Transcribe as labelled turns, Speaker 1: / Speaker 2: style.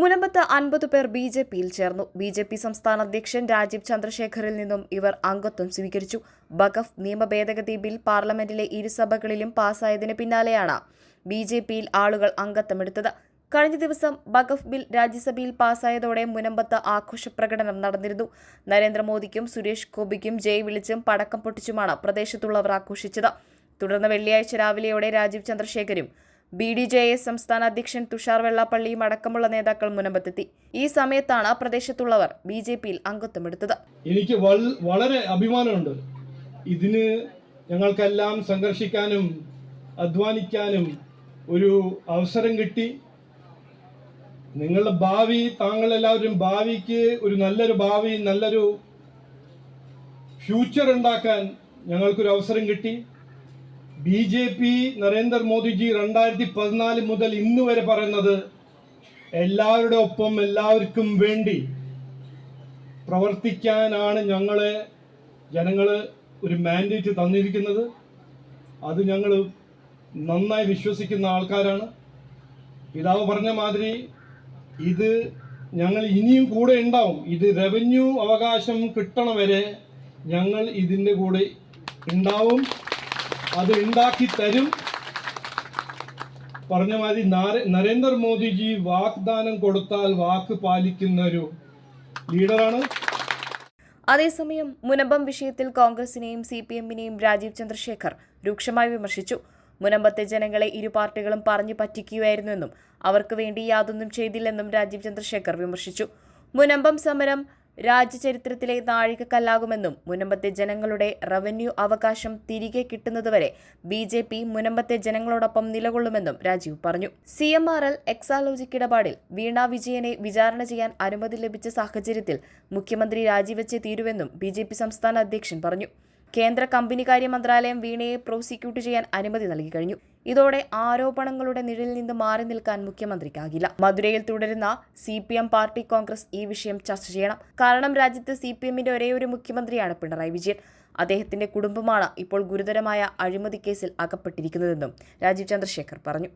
Speaker 1: മുനമ്പത്ത് അൻപത് പേർ B J പിയിൽ ചേർന്നു. ബി ജെ പി സംസ്ഥാന അധ്യക്ഷൻ രാജീവ് ചന്ദ്രശേഖറിൽ നിന്നും ഇവർ അംഗത്വം സ്വീകരിച്ചു. ബഗഫ് നിയമ ഭേദഗതി ബിൽ പാർലമെന്റിലെ ഇരുസഭകളിലും പാസായതിന് പിന്നാലെയാണ് ബി ജെ പിയിൽ ആളുകൾ അംഗത്വമെടുത്തത്. കഴിഞ്ഞ ദിവസം ബഗഫ് ബിൽ രാജ്യസഭയിൽ പാസായതോടെ മുനമ്പത്ത് ആഘോഷ പ്രകടനം നടന്നിരുന്നു. നരേന്ദ്രമോദിക്കും സുരേഷ് ഗോപിക്കും ജയ് വിളിച്ചും പടക്കം പൊട്ടിച്ചുമാണ് പ്രദേശത്തുള്ളവർ ആഘോഷിച്ചത്. തുടർന്ന് വെള്ളിയാഴ്ച രാവിലെയോടെ രാജീവ് ചന്ദ്രശേഖരും ബി ഡി ജെ എസ് സംസ്ഥാന അധ്യക്ഷൻ തുഷാർ വെള്ളാപ്പള്ളിയും അടക്കമുള്ള നേതാക്കൾ മുനമ്പത്തെത്തി. ഈ സമയത്താണ് പ്രദേശത്തുള്ളവർ ബി ജെ പിയിൽ അംഗത്വമെടുത്തത്.
Speaker 2: എനിക്ക് വളരെ അഭിമാനമുണ്ട്. ഇതിന് ഞങ്ങൾക്കെല്ലാം സംഘർഷിക്കാനും അധ്വാനിക്കാനും ഒരു അവസരം കിട്ടി. നിങ്ങളുടെ ഭാവി താങ്കളെല്ലാവരും ഭാവിക്ക് ഒരു നല്ലൊരു ഭാവി നല്ലൊരു ഫ്യൂച്ചർ ഉണ്ടാക്കാൻ ഞങ്ങൾക്കൊരു അവസരം കിട്ടി. ബി ജെ പി നരേന്ദ്രമോദിജി രണ്ടായിരത്തി പതിനാല് മുതൽ ഇന്ന് വരെ പറയുന്നത് എല്ലാവരുടെ ഒപ്പം എല്ലാവർക്കും വേണ്ടി പ്രവർത്തിക്കാനാണ് ഞങ്ങളെ ജനങ്ങൾ ഒരു മാൻഡേറ്റ് തന്നിരിക്കുന്നത്. അത് ഞങ്ങൾ നന്നായി വിശ്വസിക്കുന്ന ആൾക്കാരാണ്. പിതാവ് പറഞ്ഞ മാതിരി ഇത് ഞങ്ങൾ ഇനിയും കൂടെ ഉണ്ടാവും. ഇത് റവന്യൂ അവകാശം കിട്ടണ വരെ ഞങ്ങൾ ഇതിന്റെ കൂടെ ഉണ്ടാവും. അത് ഉണ്ടാക്കി തരും. പറഞ്ഞ മാതിരി നാര- നരേന്ദ്രമോദിജി വാഗ്ദാനം കൊടുത്താൽ വാക്ക് പാലിക്കുന്ന ഒരു ലീഡറാണ്.
Speaker 1: അതേസമയം മുനമ്പം വിഷയത്തിൽ കോൺഗ്രസിനെയും സി പി എമ്മിനെയും രാജീവ് ചന്ദ്രശേഖർ രൂക്ഷമായി വിമർശിച്ചു. മുനമ്പത്തെ ജനങ്ങളെ ഇരു പാർട്ടികളും പറഞ്ഞു പറ്റിക്കുകയായിരുന്നുവെന്നും അവർക്ക് വേണ്ടി യാതൊന്നും ചെയ്തില്ലെന്നും രാജീവ് ചന്ദ്രശേഖർ വിമർശിച്ചു. മുനമ്പം സമരം രാജ്യചരിത്രത്തിലെ നാഴികക്കല്ലാകുമെന്നും മുനമ്പത്തെ ജനങ്ങളുടെ റവന്യൂ അവകാശം തിരികെ കിട്ടുന്നതുവരെ ബി ജെ പി മുനമ്പത്തെ ജനങ്ങളോടൊപ്പം നിലകൊള്ളുമെന്നും രാജീവ് പറഞ്ഞു. C M R L Exalogic ഇടപാടിൽ വീണ വിജയനെ വിചാരണ ചെയ്യാൻ അനുമതി ലഭിച്ച സാഹചര്യത്തിൽ മുഖ്യമന്ത്രി രാജിവെച്ചേ തീരുവെന്നും ബി സംസ്ഥാന അധ്യക്ഷൻ പറഞ്ഞു. കേന്ദ്ര കമ്പനികാര്യ മന്ത്രാലയം വീണയെ പ്രോസിക്യൂട്ട് ചെയ്യാൻ അനുമതി നൽകി കഴിഞ്ഞു. ഇതോടെ ആരോപണങ്ങളുടെ നിഴലിൽ നിന്ന് മാറി നിൽക്കാൻ മുഖ്യമന്ത്രിക്കാകില്ല. മധുരയിൽ തുടരുന്ന C P M party congress ഈ വിഷയം ചർച്ച ചെയ്യണം. കാരണം രാജ്യത്ത് സി പി എമ്മിന്റെ ഒരേയൊരു മുഖ്യമന്ത്രിയാണ് പിണറായി വിജയൻ. അദ്ദേഹത്തിന്റെ കുടുംബമാണ് ഇപ്പോൾ ഗുരുതരമായ അഴിമതി കേസിൽ അകപ്പെട്ടിരിക്കുന്നതെന്നും രാജീവ് ചന്ദ്രശേഖർ പറഞ്ഞു.